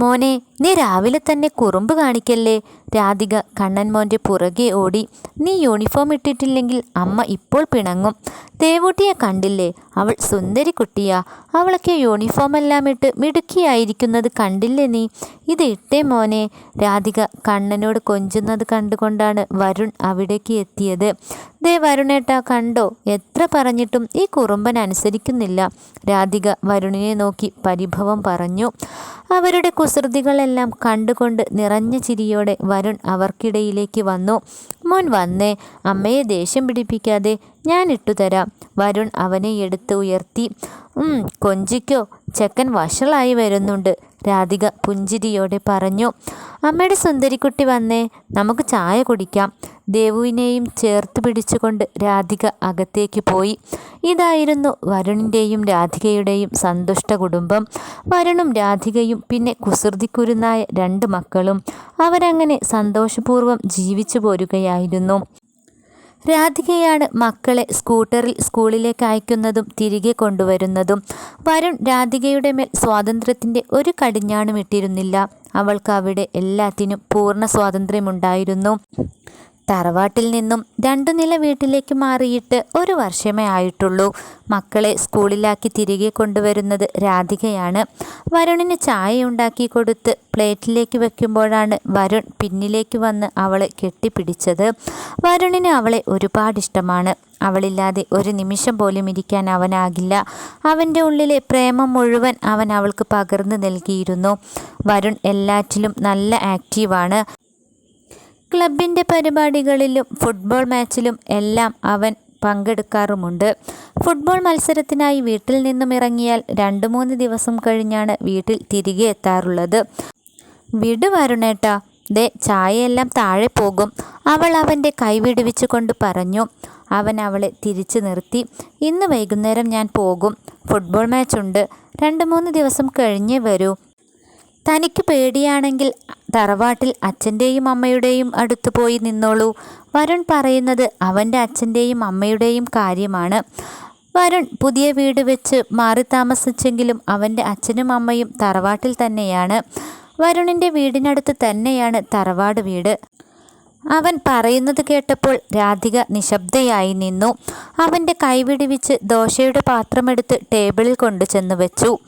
മോനെ നീ രാവിലെ തന്നെ കുറുമ്പ് കാണിക്കല്ലേ? രാധിക കണ്ണൻ മോന്റെ പുറകെ ഓടി നീ യൂണിഫോം ഇട്ടിട്ടില്ലെങ്കിൽ അമ്മ ഇപ്പോൾ പിണങ്ങും. ദേവൂട്ടിയെ കണ്ടില്ലേ? അവൾ സുന്ദരി കുട്ടിയാ. അവളൊക്കെ യൂണിഫോം എല്ലാം ഇട്ട് മിടുക്കിയായിരിക്കുന്നത് കണ്ടില്ലേ നീ? ഇത് ഇട്ടേ മോനെ. രാധിക കണ്ണനോട് കൊഞ്ചുന്നത് കണ്ടുകൊണ്ടാണ് വരുൺ അവിടേക്ക് എത്തിയത്. ദേ വരുണേട്ടാ കണ്ടോ? എത്ര പറഞ്ഞിട്ടും ഈ കുറുമ്പൻ അനുസരിക്കുന്നില്ല. രാധിക വരുണിനെ നോക്കി പരിഭവം പറഞ്ഞു. അവരുടെ കുസൃതികളെല്ലാം കണ്ടുകൊണ്ട് നിറഞ്ഞ ചിരിയോടെ വരുൺ അവർക്കിടയിലേക്ക് വന്നു. മോൻ വന്നേ അമ്മയെ ദേഷ്യം പിടിപ്പിക്കാതെ ഞാൻ ഇട്ടുതരാം വരുൺ അവനെ എടുത്ത് ഉയർത്തി. കൊഞ്ചിക്കോ ചെക്കൻ വഷളായി വരുന്നുണ്ട്. രാധിക പുഞ്ചിരിയോടെ പറഞ്ഞു അമ്മയുടെ സുന്ദരിക്കുട്ടി വന്നേ നമുക്ക് ചായ കുടിക്കാം. ദേവുവിനെയും ചേർത്ത് പിടിച്ചുകൊണ്ട് രാധിക അകത്തേക്ക് പോയി. ഇതായിരുന്നു വരുണിന്റെയും രാധികയുടെയും സന്തുഷ്ട കുടുംബം. വരുണും രാധികയും പിന്നെ കുസൃതിക്കുരുന്നായ രണ്ട് മക്കളും അവരങ്ങനെ സന്തോഷപൂർവം ജീവിച്ചു പോരുകയായിരുന്നു. രാധികയാണ് മക്കളെ സ്കൂട്ടറിൽ സ്കൂളിലേക്ക് അയക്കുന്നതും തിരികെ കൊണ്ടുവരുന്നതും. വരുൺ രാധികയുടെ മേൽ സ്വാതന്ത്ര്യത്തിന്റെ ഒരു കടിഞ്ഞാണും ഇട്ടിരുന്നില്ല. അവൾക്ക് അവിടെ എല്ലാത്തിനും പൂർണ സ്വാതന്ത്ര്യമുണ്ടായിരുന്നു. തറവാട്ടിൽ നിന്നും രണ്ടു നില വീട്ടിലേക്ക് മാറിയിട്ട് ഒരു വർഷമേ ആയിട്ടുള്ളൂ. മക്കളെ സ്കൂളിലാക്കി തിരികെ കൊണ്ടുവരുന്നത് രാധികയാണ്. വരുണിന് ചായ ഉണ്ടാക്കി കൊടുത്ത് പ്ലേറ്റിലേക്ക് വെക്കുമ്പോഴാണ് വരുൺ പിന്നിലേക്ക് വന്ന് അവളെ കെട്ടിപ്പിടിച്ചത്. വരുണിന് അവളെ ഒരുപാട് ഇഷ്ടമാണ്. അവളില്ലാതെ ഒരു നിമിഷം പോലും ഇരിക്കാൻ അവനാകില്ല. അവന്റെ ഉള്ളിലെ പ്രേമം മുഴുവൻ അവൻ അവൾക്ക് പകർന്നു നൽകിയിരുന്നു. വരുൺ എല്ലാറ്റിലും നല്ല ആക്റ്റീവാണ്. ക്ലബിന്റെ പരിപാടികളിലും ഫുട്ബോൾ മാച്ചിലും എല്ലാം അവൻ പങ്കെടുക്കാറുമുണ്ട്. ഫുട്ബോൾ മത്സരത്തിനായി വീട്ടിൽ നിന്നും ഇറങ്ങിയാൽ രണ്ട് മൂന്ന് ദിവസം കഴിഞ്ഞാണ് വീട്ടിൽ തിരികെ എത്താറുള്ളത്. വിട് വരുണേട്ടാ ദേ ചായയെല്ലാം താഴെ പോകും അവൾ അവന്റെ കൈ വിടുവിച്ചുകൊണ്ട് പറഞ്ഞു. അവൻ അവളെ തിരിച്ചു നിർത്തി. ഇന്ന് വൈകുന്നേരം ഞാൻ പോകും. ഫുട്ബോൾ മാച്ചുണ്ട്. രണ്ട് മൂന്ന് ദിവസം കഴിഞ്ഞേ വരൂ. തനിക്ക് പേടിയാണെങ്കിൽ തറവാട്ടിൽ അച്ഛന്റെയും അമ്മയുടെയും അടുത്ത് പോയി നിന്നോളൂ. വരുൺ പറയുന്നത് അവന്റെ അച്ഛന്റെയും അമ്മയുടെയും കാര്യമാണ്. വരുൺ പുതിയ വീട് വെച്ച് മാറി താമസിച്ചെങ്കിലും അവന്റെ അച്ഛനും അമ്മയും തറവാട്ടിൽ തന്നെയാണ്. വരുണിന്റെ വീടിനടുത്ത് തന്നെയാണ് തറവാട് വീട്. അവൻ പറയുന്നത് കേട്ടപ്പോൾ രാധിക നിശബ്ദയായി നിന്നു. അവന്റെ കൈവിടിവിച്ച് ദോശയുടെ പാത്രമെടുത്ത് ടേബിളിൽ കൊണ്ടു ചെന്ന് വെച്ചു.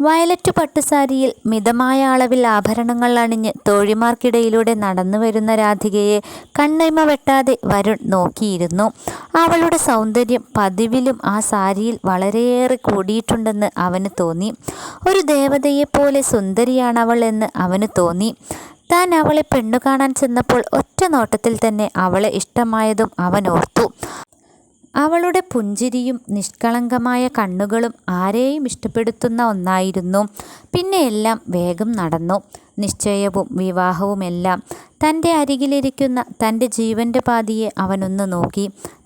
വയലറ്റ് പട്ടുസാരിയിൽ മിതമായ അളവിൽ ആഭരണങ്ങൾ അണിഞ്ഞ് തോഴിമാർക്കിടയിലൂടെ നടന്നു വരുന്ന രാധികയെ കണ്ണൈമ വെട്ടാതെ വരുൺ നോക്കിയിരുന്നു. അവളുടെ സൗന്ദര്യം പതിവിലും ആ സാരിയിൽ വളരെയേറെ കൂടിയിട്ടുണ്ടെന്ന് അവന് തോന്നി. ഒരു ദേവതയെപ്പോലെ സുന്ദരിയാണവൾ എന്ന് അവന് തോന്നി. താൻ അവളെ പെണ്ണു കാണാൻ ചെന്നപ്പോൾ ഒറ്റ നോട്ടത്തിൽ തന്നെ അവളെ ഇഷ്ടമായതും അവൻ ഓർത്തു. അവളുടെ പുഞ്ചിരിയും നിഷ്കളങ്കമായ കണ്ണുകളും ആരെയും ഇഷ്ടപ്പെടുത്തുന്ന ഒന്നായിരുന്നു. പിന്നെ എല്ലാം വേഗം നടന്നു. നിശ്ചയവും വിവാഹവുമെല്ലാം തന്റെ അരികിലിരിക്കുന്ന തന്റെ ജീവന്റെ പാതിയെ അവനൊന്ന് നോക്കി.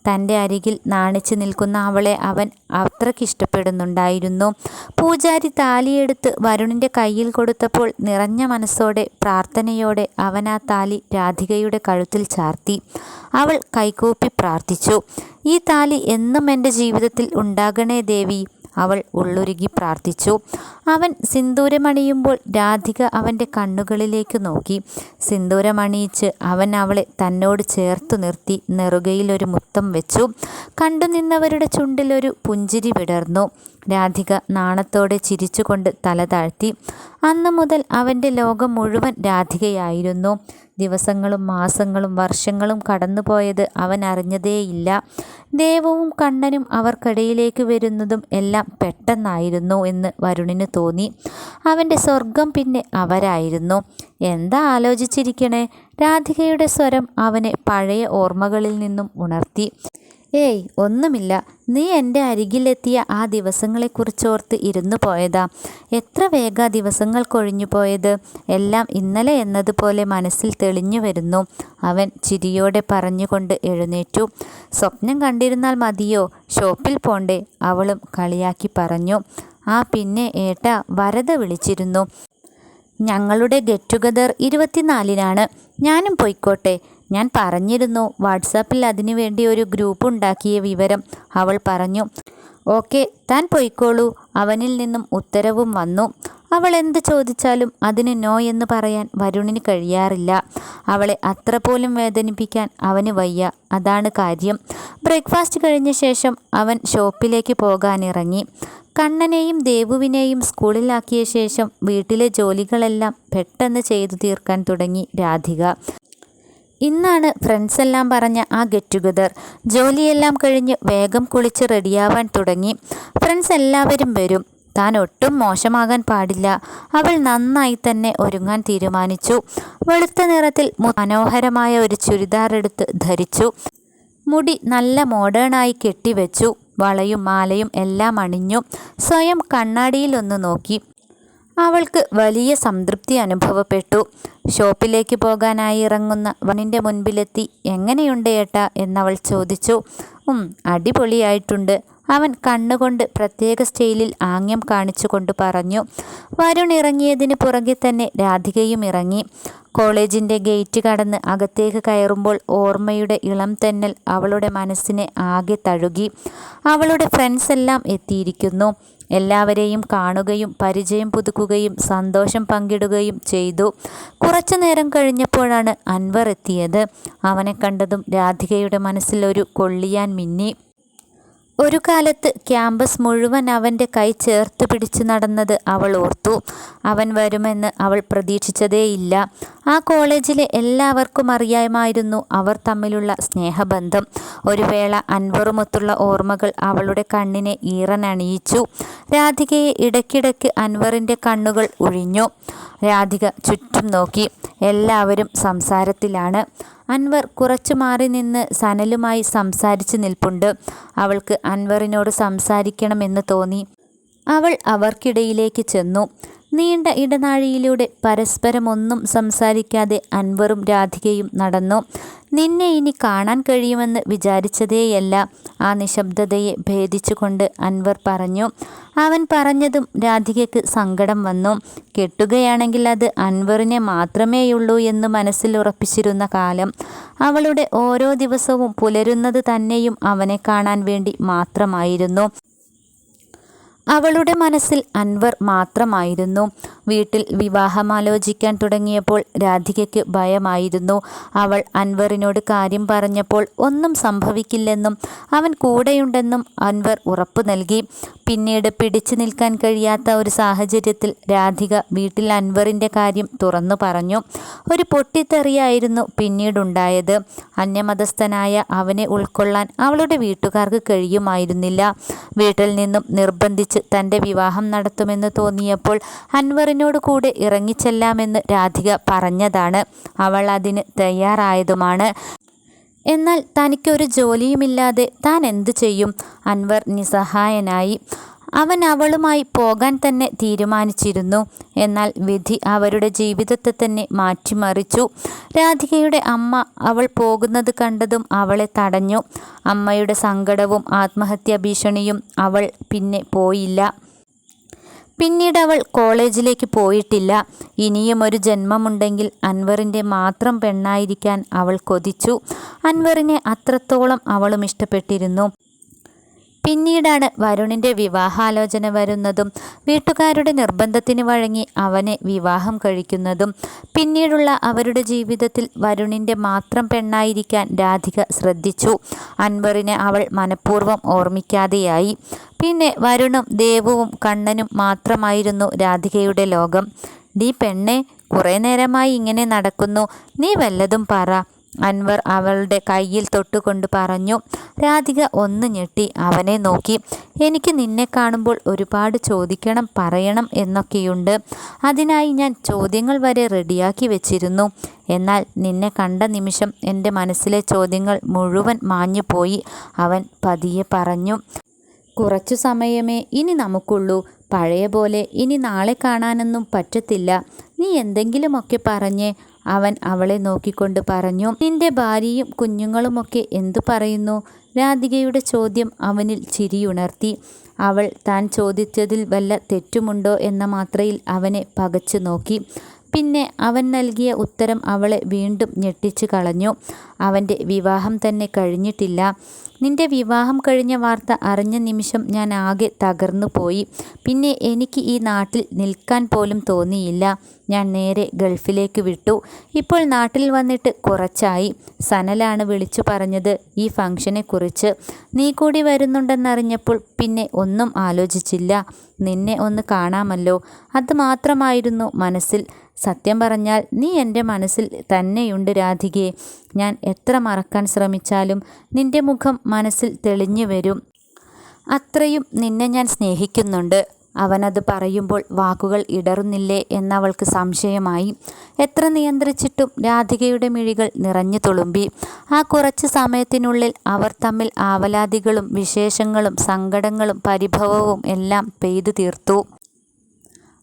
തന്റെ അരികിൽ നാണിച്ചു നിൽക്കുന്ന അവളെ അവൻ അത്രയ്ക്കിഷ്ടപ്പെടുന്നുണ്ടായിരുന്നു പൂജാരി താലിയെടുത്ത് വരുണിന്റെ കയ്യിൽ കൊടുത്തപ്പോൾ നിറഞ്ഞ മനസ്സോടെ പ്രാർത്ഥനയോടെ അവൻ ആ താലി രാധികയുടെ കഴുത്തിൽ ചാർത്തി. അവൾ കൈകൂപ്പി പ്രാർത്ഥിച്ചു. ഈ താലി എന്നും എന്റെ ജീവിതത്തിൽ ഉണ്ടാകണേ ദേവി. അവൾ ഉള്ളുരുകി പ്രാർത്ഥിച്ചു. അവൻ സിന്ദൂരമണിയുമ്പോൾ രാധിക അവന്റെ കണ്ണുകളിലേക്ക് നോക്കി. സിന്ദൂരമണിയിച്ച് അവൻ അവളെ തന്നോട് ചേർത്തു നിർത്തി നെറുകയിലൊരു മുത്തം വെച്ചു. കണ്ടുനിന്നവരുടെ ചുണ്ടിലൊരു പുഞ്ചിരി വിടർന്നു. രാധിക നാണത്തോടെ ചിരിച്ചുകൊണ്ട് തല താഴ്ത്തി. അന്നു മുതൽ അവന്റെ ലോകം മുഴുവൻ രാധികയായിരുന്നു. ദിവസങ്ങളും മാസങ്ങളും വർഷങ്ങളും കടന്നുപോയത് അവൻ അറിഞ്ഞതേയില്ല. ദേവവും കണ്ണനും അവർക്കിടയിലേക്ക് വരുന്നതും എല്ലാം പെട്ടെന്നായിരുന്നു എന്ന് വരുണിന് തോന്നി. അവന്റെ സ്വർഗം പിന്നെ അവരായിരുന്നു. എന്താ ആലോചിച്ചിരിക്കണേ? രാധികയുടെ സ്വരം അവനെ പഴയ ഓർമ്മകളിൽ നിന്നും ഉണർത്തി. ഏയ് ഒന്നുമില്ല. നീ എന്റെ അരികിലെത്തിയ ആ ദിവസങ്ങളെക്കുറിച്ചോർത്ത് ഇരുന്നു പോയതാ. എത്ര വേഗ ദിവസങ്ങൾ കൊഴിഞ്ഞു പോയത്. എല്ലാം ഇന്നലെ എന്നതുപോലെ മനസ്സിൽ തെളിഞ്ഞു വരുന്നു. അവൻ ചിരിയോടെ പറഞ്ഞുകൊണ്ട് എഴുന്നേറ്റു. സ്വപ്നം കണ്ടിരുന്നാൽ മതിയോ? ഷോപ്പിൽ പോണ്ടേ? അവളും കളിയാക്കി പറഞ്ഞു. ആ പിന്നെ ഏട്ട വരത വിളിച്ചിരുന്നു. ഞങ്ങളുടെ ഗെറ്റ് ടുഗദർ ഇരുപത്തിനാലിനാണ്. ഞാനും പൊയ്ക്കോട്ടെ. ഞാൻ പറഞ്ഞിരുന്നു വാട്സാപ്പിൽ അതിനു വേണ്ടി ഒരു ഗ്രൂപ്പ് ഉണ്ടാക്കിയ വിവരം അവൾ പറഞ്ഞു. ഓക്കെ താൻ പൊയ്ക്കോളൂ. അവനിൽ നിന്നും ഉത്തരവും വന്നു. അവൾ എന്ത് ചോദിച്ചാലും അതിന് നോ എന്ന് പറയാൻ വരുണിന് കഴിയാറില്ല. അവളെ അത്ര പോലും വേദനിപ്പിക്കാൻ അവന് വയ്യ. അതാണ് കാര്യം. ബ്രേക്ക്ഫാസ്റ്റ് കഴിഞ്ഞ ശേഷം അവൻ ഷോപ്പിലേക്ക് പോകാനിറങ്ങി. കണ്ണനെയും ദേവുവിനെയും സ്കൂളിലാക്കിയ ശേഷം വീട്ടിലെ ജോലികളെല്ലാം പെട്ടെന്ന് ചെയ്തു തീർക്കാൻ തുടങ്ങി രാധിക. ഇന്നാണ് ഫ്രണ്ട്സ് എല്ലാം പറഞ്ഞ ആ ഗെറ്റ് ടുഗദർ ജോലിയെല്ലാം കഴിഞ്ഞ് വേഗം കുളിച്ച് റെഡിയാവാൻ തുടങ്ങി. ഫ്രണ്ട്സ് എല്ലാവരും വരും. താൻ ഒട്ടും മോശമാകാൻ പാടില്ല. അവൾ നന്നായി തന്നെ ഒരുങ്ങാൻ തീരുമാനിച്ചു. വെളുത്ത നിറത്തിൽ മനോഹരമായ ഒരു ചുരിദാർ എടുത്ത് ധരിച്ചു. മുടി നല്ല മോഡേണായി കെട്ടിവെച്ചു. വളയും മാലയും എല്ലാം അണിഞ്ഞു. സ്വയം കണ്ണാടിയിലൊന്ന് നോക്കി. അവൾക്ക് വലിയ സംതൃപ്തി അനുഭവപ്പെട്ടു. ഷോപ്പിലേക്ക് പോകാനായി ഇറങ്ങുന്ന വണിന്റെ മുൻപിലെത്തി എങ്ങനെയുണ്ട് ഏട്ടാ? എന്നവൾ ചോദിച്ചു. ഉം അടിപൊളിയായിട്ടുണ്ട്. അവൻ കണ്ണുകൊണ്ട് പ്രത്യേക സ്റ്റൈലിൽ ആംഗ്യം കാണിച്ചുകൊണ്ട് പറഞ്ഞു. വരുൺ ഇറങ്ങിയതിന് പുറകെ തന്നെ രാധികയും ഇറങ്ങി. കോളേജിന്റെ ഗേറ്റ് കടന്ന് അകത്തേക്ക് കയറുമ്പോൾ ഓർമ്മയുടെ ഇളം തെന്നൽ അവളുടെ മനസ്സിനെ ആകെ തഴുകി അവളുടെ ഫ്രണ്ട്സ് എല്ലാം എത്തിയിരിക്കുന്നു. എല്ലാവരെയും കാണുകയും പരിചയം പുതുക്കുകയും സന്തോഷം പങ്കിടുകയും ചെയ്തു. കുറച്ചു നേരം കഴിഞ്ഞപ്പോഴാണ് അൻവർ എത്തിയത്. അവനെ കണ്ടതും രാധികയുടെ മനസ്സിൽ ഒരു കൊള്ളിയാൻ മിന്നി. ഒരു കാലത്ത് ക്യാമ്പസ് മുഴുവൻ അവന്റെ കൈ ചേർത്ത് പിടിച്ചു നടന്നത് അവൾ ഓർത്തു. അവൻ വരുമെന്ന് അവൾ പ്രതീക്ഷിച്ചതേയില്ല. ആ കോളേജിലെ എല്ലാവർക്കും അറിയാമായിരുന്നു അവർ തമ്മിലുള്ള സ്നേഹബന്ധം. ഒരു വേള അൻവറുമൊത്തുള്ള ഓർമ്മകൾ അവളുടെ കണ്ണിനെ ഈറനണിയിച്ചു. രാധികയെ ഇടയ്ക്കിടയ്ക്ക് അൻവറിന്റെ കണ്ണുകൾ ഒഴിഞ്ഞു രാധിക ചുറ്റും നോക്കി എല്ലാവരും സംസാരത്തിലാണ്. അൻവർ കുറച്ചു മാറി നിന്ന് സനലുമായി സംസാരിച്ച് നിൽപ്പുണ്ട്. അവൾക്ക് അൻവറിനോട് സംസാരിക്കണമെന്ന് തോന്നി. അവൾ അവർക്കിടയിലേക്ക് ചെന്നു. നീണ്ട ഇടനാഴിയിലൂടെ പരസ്പരം ഒന്നും സംസാരിക്കാതെ അൻവറും രാധികയും നടന്നു. നിന്നെ ഇനി കാണാൻ കഴിയുമെന്ന് വിചാരിച്ചതേയല്ല ആ നിശബ്ദതയെ ഭേദിച്ചുകൊണ്ട് അൻവർ പറഞ്ഞു. അവൻ പറഞ്ഞതും രാധികയ്ക്ക് സങ്കടം വന്നു. കെട്ടുകയാണെങ്കിൽ അത് അൻവറിനെ മാത്രമേയുള്ളൂ എന്ന് മനസ്സിൽ ഉറപ്പിച്ചിരുന്ന കാലം. അവളുടെ ഓരോ ദിവസവും പുലരുന്നത് തന്നെയും അവനെ കാണാൻ വേണ്ടി മാത്രമായിരുന്നു. അവളുടെ മനസ്സിൽ അൻവർ മാത്രമായിരുന്നു. വീട്ടിൽ വിവാഹമാലോചിക്കാൻ തുടങ്ങിയപ്പോൾ രാധികയ്ക്ക് ഭയമായിരുന്നു. അവൾ അൻവറിനോട് കാര്യം പറഞ്ഞപ്പോൾ ഒന്നും സംഭവിക്കില്ലെന്നും അവൻ കൂടെയുണ്ടെന്നും അൻവർ ഉറപ്പു നൽകി. പിന്നീട് പിടിച്ചു നിൽക്കാൻ കഴിയാത്ത ഒരു സാഹചര്യത്തിൽ രാധിക വീട്ടിൽ അൻവറിന്റെ കാര്യം തുറന്നു പറഞ്ഞു. ഒരു പൊട്ടിത്തെറിയായിരുന്നു പിന്നീടുണ്ടായത്. അന്യമതസ്ഥനായ അവനെ ഉൾക്കൊള്ളാൻ അവളുടെ വീട്ടുകാർക്ക് കഴിയുമായിരുന്നില്ല. വീട്ടിൽ നിന്നും നിർബന്ധിച്ച് തന്റെ വിവാഹം നടത്തുമെന്ന് തോന്നിയപ്പോൾ അൻവറിനോട് കൂടെ ഇറങ്ങിച്ചെല്ലാമെന്ന് രാധിക പറഞ്ഞതാണ്. അവൾ അതിന് തയ്യാറായതുമാണ്. എന്നാൽ തനിക്കൊരു ജോലിയുമില്ലാതെ താൻ എന്തു ചെയ്യും? അൻവർ നിസ്സഹായനായി. അവൻ അവളുമായി പോകാൻ തന്നെ തീരുമാനിച്ചിരുന്നു. എന്നാൽ വിധി അവരുടെ ജീവിതത്തെ തന്നെ മാറ്റിമറിച്ചു. രാധികയുടെ അമ്മ അവൾ പോകുന്നത് കണ്ടതും അവളെ തടഞ്ഞു. അമ്മയുടെ സങ്കടവും ആത്മഹത്യാ ഭീഷണിയും അവൾ പിന്നെ പോയില്ല. പിന്നീട് അവൾ കോളേജിലേക്ക് പോയിട്ടില്ല. ഇനിയും ഒരു ജന്മമുണ്ടെങ്കിൽ അൻവറിന്റെ മാത്രം പെണ്ണായിരിക്കാൻ അവൾ കൊതിച്ചു. അൻവറിനെ അത്രത്തോളം അവളും ഇഷ്ടപ്പെട്ടിരുന്നു. പിന്നീടാണ് വരുണിന്റെ വിവാഹാലോചന വരുന്നതും വീട്ടുകാരുടെ നിർബന്ധത്തിന് വഴങ്ങി അവനെ വിവാഹം കഴിക്കുന്നതും. പിന്നീടുള്ള അവരുടെ ജീവിതത്തിൽ വരുണിന്റെ മാത്രം പെണ്ണായിരിക്കാൻ രാധിക ശ്രദ്ധിച്ചു. അൻവറിനെ അവൾ മനഃപൂർവം ഓർമ്മിക്കാതെയായി. പിന്നെ വരുണും ദേവുവും കണ്ണനും മാത്രമായിരുന്നു രാധികയുടെ ലോകം. നീ പെണ്ണെ കുറേ നേരമായി ഇങ്ങനെ നടക്കുന്നു. നീ വല്ലതും പറ. അൻവർ അവളുടെ കയ്യിൽ തൊട്ടുകൊണ്ട് പറഞ്ഞു രാധിക ഒന്ന് ഞെട്ടി അവനെ നോക്കി. എനിക്ക് നിന്നെ കാണുമ്പോൾ ഒരുപാട് ചോദിക്കണം പറയണം എന്നൊക്കെയുണ്ട്. അതിനായി ഞാൻ ചോദ്യങ്ങൾ വരെ റെഡിയാക്കി വെച്ചിരുന്നു. എന്നാൽ നിന്നെ കണ്ട നിമിഷം എന്റെ മനസ്സിലെ ചോദ്യങ്ങൾ മുഴുവൻ മാഞ്ഞുപോയി. അവൻ പതിയെ പറഞ്ഞു കുറച്ചു സമയമേ ഇനി നമുക്കുള്ളൂ. പഴയ പോലെ ഇനി നാളെ കാണാനൊന്നും പറ്റത്തില്ല. നീ എന്തെങ്കിലുമൊക്കെ പറഞ്ഞേ. അവൻ അവളെ നോക്കിക്കൊണ്ട് പറഞ്ഞു നിന്റെ ഭാര്യയും കുഞ്ഞുങ്ങളുമൊക്കെ എന്തു പറയുന്നു? രാധികയുടെ ചോദ്യം അവനിൽ ചിരിയുണർത്തി. അവൾ താൻ ചോദിച്ചതിൽ വല്ല തെറ്റുമുണ്ടോ? എന്ന മാത്രയിൽ അവനെ പകച്ചു നോക്കി. പിന്നെ അവൻ നൽകിയ ഉത്തരം അവളെ വീണ്ടും ഞെട്ടിച്ചു കളഞ്ഞു. അവന്റെ വിവാഹം തന്നെ കഴിഞ്ഞിട്ടില്ല. നിന്റെ വിവാഹം കഴിഞ്ഞ വാർത്ത അറിഞ്ഞ നിമിഷം ഞാൻ ആകെ തകർന്നു പോയി. പിന്നെ എനിക്ക് ഈ നാട്ടിൽ നിൽക്കാൻ പോലും തോന്നിയില്ല. ഞാൻ നേരെ ഗൾഫിലേക്ക് വിട്ടു. ഇപ്പോൾ നാട്ടിൽ വന്നിട്ട് കുറച്ചായി. സനലാണ് വിളിച്ചു പറഞ്ഞത് ഈ ഫംഗ്ഷനെക്കുറിച്ച്. നീ കൂടി വരുന്നുണ്ടെന്നറിഞ്ഞപ്പോൾ പിന്നെ ഒന്നും ആലോചിച്ചില്ല. നിന്നെ ഒന്ന് കാണാമല്ലോ. അത് മാത്രമായിരുന്നു മനസ്സിൽ. സത്യം പറഞ്ഞാൽ നീ എന്റെ മനസ്സിൽ തന്നെയുണ്ട് രാധികയെ. ഞാൻ എത്ര മറക്കാൻ ശ്രമിച്ചാലും നിന്റെ മുഖം മനസ്സിൽ തെളിഞ്ഞു വരും. അത്രയും നിന്നെ ഞാൻ സ്നേഹിക്കുന്നുണ്ട്. അവനത് പറയുമ്പോൾ വാക്കുകൾ ഇടറുന്നില്ലേ എന്നവൾക്ക് സംശയമായി. എത്ര നിയന്ത്രിച്ചിട്ടും രാധികയുടെ മിഴികൾ നിറഞ്ഞു തുളുമ്പി. ആ കുറച്ച് സമയത്തിനുള്ളിൽ അവർ തമ്മിൽ ആവലാതികളും വിശേഷങ്ങളും സങ്കടങ്ങളും പരിഭവവും എല്ലാം പെയ്തു തീർത്തു.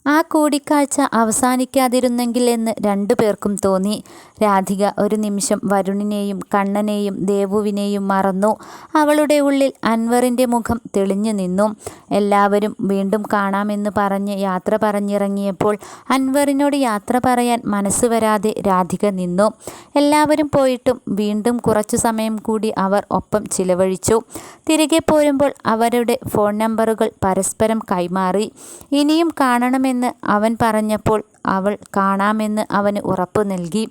ആ കൂടിക്കാഴ്ച അവസാനിക്കാതിരുന്നെങ്കിൽ എന്ന് രണ്ടു പേർക്കും തോന്നി. രാധിക ഒരു നിമിഷം വരുണിനെയും കണ്ണനെയും ദേവുവിനെയും മറന്നു. അവളുടെ ഉള്ളിൽ അൻവറിന്റെ മുഖം തെളിഞ്ഞു നിന്നു. എല്ലാവരും വീണ്ടും കാണാമെന്ന് പറഞ്ഞ് യാത്ര പറഞ്ഞിറങ്ങിയപ്പോൾ അൻവറിനോട് യാത്ര പറയാൻ മനസ്സ് വരാതെ രാധിക നിന്നു. എല്ലാവരും പോയിട്ടും വീണ്ടും കുറച്ചു സമയം കൂടി അവർ ഒപ്പം ചിലവഴിച്ചു. തിരികെ പോരുമ്പോൾ അവരുടെ ഫോൺ നമ്പറുകൾ പരസ്പരം കൈമാറി. ഇനിയും കാണണമെന്ന് അവൻ പറഞ്ഞപ്പോൾ അവൾ കാണാമെന്ന് അവന് ഉറപ്പ് നൽകി.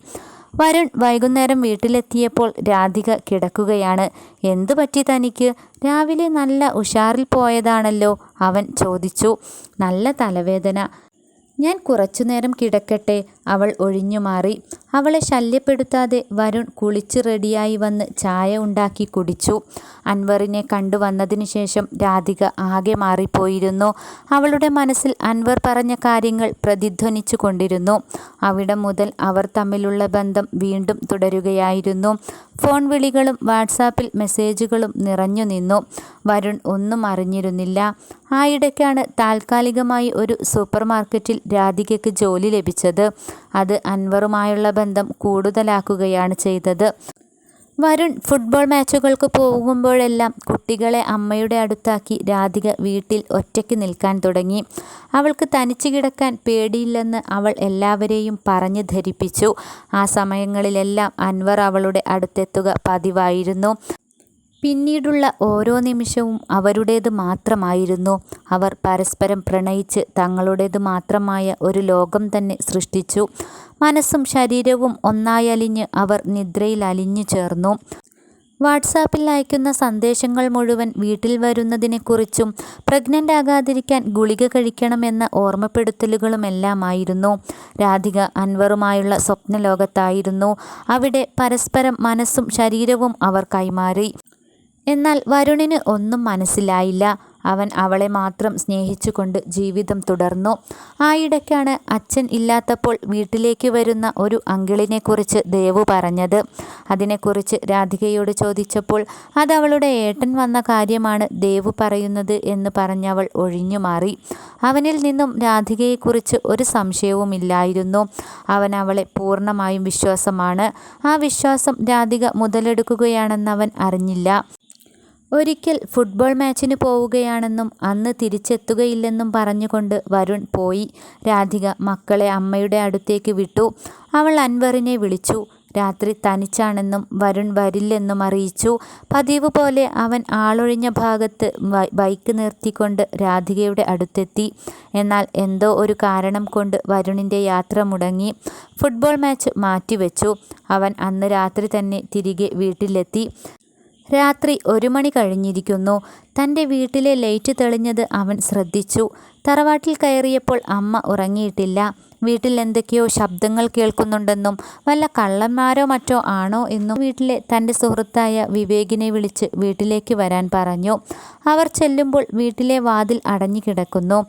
വരുൺ വൈകുന്നേരം വീട്ടിലെത്തിയപ്പോൾ രാധിക കിടക്കുകയാണ്. എന്തു പറ്റി തനിക്ക്? രാവിലെ നല്ല ഉഷാറിൽ പോയതാണല്ലോ അവൻ ചോദിച്ചു. നല്ല തലവേദന. ഞാൻ കുറച്ചുനേരം കിടക്കട്ടെ അവൾ ഒഴിഞ്ഞു മാറി അവളെ ശല്യപ്പെടുത്താതെ വരുൺ കുളിച്ച് റെഡിയായി വന്ന് ചായ ഉണ്ടാക്കി കുടിച്ചു. അൻവറിനെ കണ്ടുവന്നതിന് ശേഷം രാധിക ആകെ മാറിപ്പോയിരുന്നു. അവളുടെ മനസ്സിൽ അൻവർ പറഞ്ഞ കാര്യങ്ങൾ പ്രതിധ്വനിച്ചു കൊണ്ടിരുന്നു. അവിടെ മുതൽ അവർ തമ്മിലുള്ള ബന്ധം വീണ്ടും തുടരുകയായിരുന്നു. ഫോൺ വിളികളും വാട്സാപ്പിൽ മെസ്സേജുകളും നിറഞ്ഞു നിന്നു. വരുൺ ഒന്നും അറിഞ്ഞിരുന്നില്ല. ആയിടയ്ക്കാണ് താൽക്കാലികമായി ഒരു സൂപ്പർ മാർക്കറ്റിൽ രാധികയ്ക്ക് ജോലി ലഭിച്ചത്. അത് അൻവറുമായുള്ള ബന്ധം കൂടുതലാക്കുകയാണ് ചെയ്തത്. വരുൺ ഫുട്ബോൾ മാച്ചുകൾക്ക് പോകുമ്പോഴെല്ലാം കുട്ടികളെ അമ്മയുടെ അടുത്താക്കി രാധിക വീട്ടിൽ ഒറ്റയ്ക്ക് നിൽക്കാൻ തുടങ്ങി. അവൾക്ക് തനിച്ചു കിടക്കാൻ പേടിയില്ലെന്ന് അവൾ എല്ലാവരെയും പറഞ്ഞു ധരിപ്പിച്ചു. ആ സമയങ്ങളിലെല്ലാം അൻവർ അവളുടെ അടുത്തെത്തുക പതിവായിരുന്നു. പിന്നീടുള്ള ഓരോ നിമിഷവും അവരുടേത് മാത്രമായിരുന്നു. അവർ പരസ്പരം പ്രണയിച്ച് തങ്ങളുടേത് മാത്രമായ ഒരു ലോകം തന്നെ സൃഷ്ടിച്ചു. മനസ്സും ശരീരവും ഒന്നായി അലിഞ്ഞ് അവർ നിദ്രയിൽ അലിഞ്ഞു ചേർന്നു. വാട്സാപ്പിൽ അയക്കുന്ന സന്ദേശങ്ങൾ മുഴുവൻ വീട്ടിൽ വരുന്നതിനെക്കുറിച്ചും പ്രഗ്നന്റ് ആകാതിരിക്കാൻ ഗുളിക കഴിക്കണമെന്ന ഓർമ്മപ്പെടുത്തലുകളുമെല്ലാമായിരുന്നു. രാധിക അൻവറുമായുള്ള സ്വപ്നലോകത്തായിരുന്നു. അവിടെ പരസ്പരം മനസ്സും ശരീരവും അവർ കൈമാറി. എന്നാൽ വരുണിന് ഒന്നും മനസ്സിലായില്ല. അവൻ അവളെ മാത്രം സ്നേഹിച്ചുകൊണ്ട് ജീവിതം തുടർന്നു. ആയിടയ്ക്കാണ് അച്ഛൻ ഇല്ലാത്തപ്പോൾ വീട്ടിലേക്ക് വരുന്ന ഒരു അങ്കിളിനെക്കുറിച്ച് ദേവു പറഞ്ഞത്. അതിനെക്കുറിച്ച് രാധികയോട് ചോദിച്ചപ്പോൾ അതവളുടെ ഏട്ടൻ വന്ന കാര്യമാണ് ദേവു പറയുന്നത് എന്ന് പറഞ്ഞവൾ ഒഴിഞ്ഞു മാറി. അവനിൽ നിന്നും രാധികയെക്കുറിച്ച് ഒരു സംശയവുമില്ലായിരുന്നു. അവൻ അവളെ പൂർണമായും വിശ്വാസമാണ്. ആ വിശ്വാസം രാധിക മുതലെടുക്കുകയാണെന്നവൻ അറിഞ്ഞില്ല. ഒരിക്കൽ ഫുട്ബോൾ മാച്ചിന് പോവുകയാണെന്നും അന്ന് തിരിച്ചെത്തുകയില്ലെന്നും പറഞ്ഞുകൊണ്ട് വരുൺ പോയി. രാധിക മക്കളെ അമ്മയുടെ അടുത്തേക്ക് വിട്ടു. അവൾ അൻവറിനെ വിളിച്ചു. രാത്രി തനിച്ചാണെന്നും വരുൺ വരില്ലെന്നും അറിയിച്ചു. പതിവ് പോലെ അവൻ ആളൊഴിഞ്ഞ ഭാഗത്ത് ബൈക്ക് നിർത്തിക്കൊണ്ട് രാധികയുടെ അടുത്തെത്തി. എന്നാൽ എന്തോ ഒരു കാരണം കൊണ്ട് വരുണിന്റെ യാത്ര മുടങ്ങി. ഫുട്ബോൾ മാച്ച് മാറ്റിവെച്ചു. അവൻ അന്ന് രാത്രി തന്നെ തിരികെ വീട്ടിലെത്തി. രാത്രി ഒരു മണി കഴിഞ്ഞിരിക്കുന്നു. തന്റെ വീട്ടിലെ ലൈറ്റ് തെളിഞ്ഞത് അവൻ ശ്രദ്ധിച്ചു. തറവാട്ടിൽ കയറിയപ്പോൾ അമ്മ ഉറങ്ങിയിട്ടില്ല. വീട്ടിൽ എന്തൊക്കെയോ ശബ്ദങ്ങൾ കേൾക്കുന്നുണ്ടെന്നും വല്ല കള്ളന്മാരോ മറ്റോ ആണോ എന്നും വീട്ടിലെ തന്റെ സുഹൃത്തായ വിവേകിനെ വിളിച്ച് വീട്ടിലേക്ക് വരാൻ പറഞ്ഞു. അവർ ചെല്ലുമ്പോൾ വീട്ടിലെ വാതിൽ അടഞ്ഞു കിടക്കുന്നു.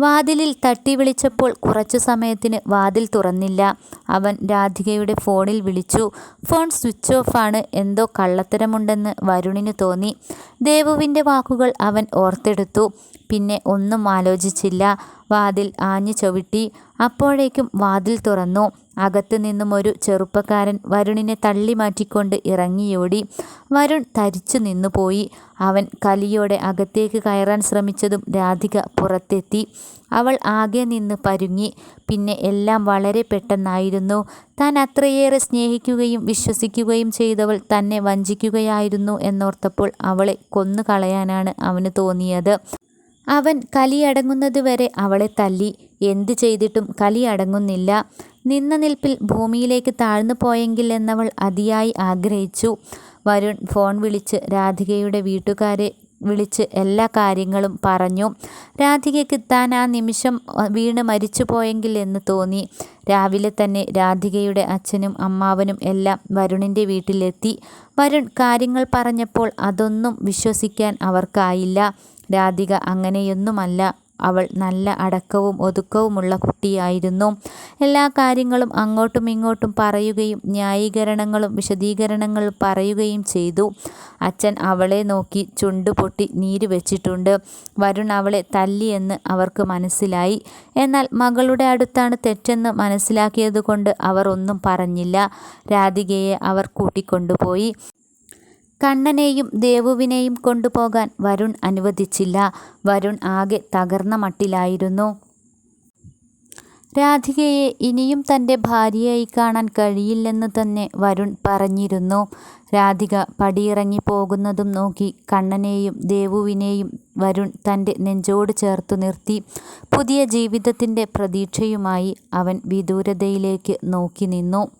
വാതിലിൽ തട്ടി വിളിച്ചപ്പോൾ കുറച്ചു സമയത്തിന് വാതിൽ തുറന്നില്ല. അവൻ രാധികയുടെ ഫോണിൽ വിളിച്ചു. ഫോൺ സ്വിച്ച് ഓഫാണ് എന്തോ കള്ളത്തരമുണ്ടെന്ന് വരുണിന് തോന്നി. ദേവുവിന്റെ വാക്കുകൾ അവൻ ഓർത്തെടുത്തു. പിന്നെ ഒന്നും ആലോചിച്ചില്ല. വാതിൽ ആഞ്ഞു ചവിട്ടി അപ്പോഴേക്കും വാതിൽ തുറന്നു. അകത്തു നിന്നും ഒരു ചെറുപ്പക്കാരൻ വരുണിനെ തള്ളി മാറ്റിക്കൊണ്ട് ഇറങ്ങിയോടി. വരുൺ തരിച്ചു നിന്നുപോയി അവൻ കലിയോടെ അകത്തേക്ക് കയറാൻ ശ്രമിച്ചതും രാധിക പുറത്തെത്തി. അവൾ ആകെ നിന്ന് പരുങ്ങി. പിന്നെ എല്ലാം വളരെ പെട്ടെന്നായിരുന്നു. താൻ അത്രയേറെ സ്നേഹിക്കുകയും വിശ്വസിക്കുകയും ചെയ്തവൾ തന്നെ വഞ്ചിക്കുകയായിരുന്നു എന്നോർത്തപ്പോൾ അവളെ കൊന്നു കളയാനാണ് അവന് തോന്നിയത്. അവൻ കലിയടങ്ങുന്നതുവരെ അവളെ തല്ലി. എന്തു ചെയ്തിട്ടും കലിയടങ്ങുന്നില്ല നിന്ന നിൽപ്പിൽ ഭൂമിയിലേക്ക് താഴ്ന്നു പോയെങ്കിൽ എന്നവൾ അതിയായി ആഗ്രഹിച്ചു. വരുൺ ഫോൺ വിളിച്ച് രാധികയുടെ വീട്ടുകാരെ വിളിച്ച് എല്ലാ കാര്യങ്ങളും പറഞ്ഞു. രാധികയ്ക്ക് താൻ ആ നിമിഷം വീണ് മരിച്ചു പോയെങ്കിൽ എന്ന് തോന്നി. രാവിലെ തന്നെ രാധികയുടെ അച്ഛനും അമ്മാവനും എല്ലാം വരുണിന്റെ വീട്ടിലെത്തി. വരുൺ കാര്യങ്ങൾ പറഞ്ഞപ്പോൾ അതൊന്നും വിശ്വസിക്കാൻ അവർക്കായില്ല. രാധിക അങ്ങനെയൊന്നുമല്ല. അവൾ നല്ല അടക്കവും ഒതുക്കവുമുള്ള കുട്ടിയായിരുന്നു. എല്ലാ കാര്യങ്ങളും അങ്ങോട്ടും ഇങ്ങോട്ടും പറയുകയും ന്യായീകരണങ്ങളും വിശദീകരണങ്ങളും പറയുകയും ചെയ്തു. അച്ഛൻ അവളെ നോക്കി ചുണ്ടുപൊട്ടി നീര് വെച്ചിട്ടുണ്ട്. വരുൺ അവളെ തല്ലിയെന്ന് അവർക്ക് മനസ്സിലായി. എന്നാൽ മകളുടെ അടുത്താണ് തെറ്റെന്ന് മനസ്സിലാക്കിയതുകൊണ്ട് അവർ ഒന്നും പറഞ്ഞില്ല. രാധികയെ അവർ കൂട്ടിക്കൊണ്ടുപോയി. കണ്ണനെയും ദേവുവിനെയും കൊണ്ടുപോകാൻ വരുൺ അനുവദിച്ചില്ല. വരുൺ ആകെ തകർന്ന മട്ടിലായിരുന്നു. രാധികയെ ഇനിയും തന്റെ ഭാര്യയായി കാണാൻ കഴിയില്ലെന്ന് തന്നെ വരുൺ പറഞ്ഞിരുന്നു. രാധിക പടിയിറങ്ങി പോകുന്നതും നോക്കി കണ്ണനെയും ദേവുവിനെയും വരുൺ തന്റെ നെഞ്ചോട് ചേർത്തു നിർത്തി. പുതിയ ജീവിതത്തിന്റെ പ്രതീക്ഷയുമായി അവൻ വിദൂരതയിലേക്ക് നോക്കി നിന്നു.